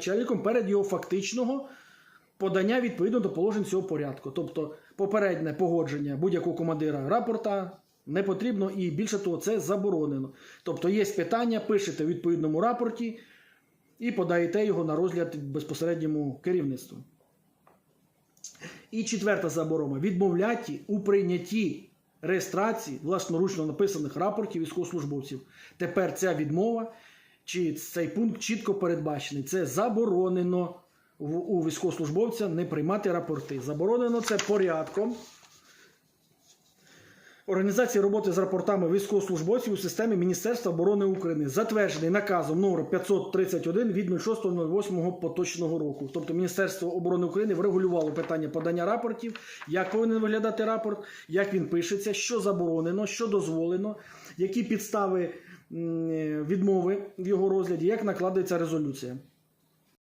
начальником перед його фактичного подання відповідно до положень цього порядку. Тобто попереднє погодження будь-якого командира рапорта не потрібно і більше того, це заборонено. Тобто є питання, пишете в відповідному рапорті і подаєте його на розгляд безпосередньому керівництву. І четверта заборона відмовляти у прийнятті реєстрації власноручно написаних рапортів військовослужбовців. Тепер ця відмова чи цей пункт чітко передбачений. Це заборонено у військовослужбовця не приймати рапорти. Заборонено це порядком. Організації роботи з рапортами військовослужбовців у системі Міністерства оборони України, затверджений наказом номер 531 від 06.08 поточного року. Тобто Міністерство оборони України врегулювало питання подання рапортів, як повинен виглядати рапорт, як він пишеться, що заборонено, що дозволено, які підстави відмови в його розгляді, як накладається резолюція.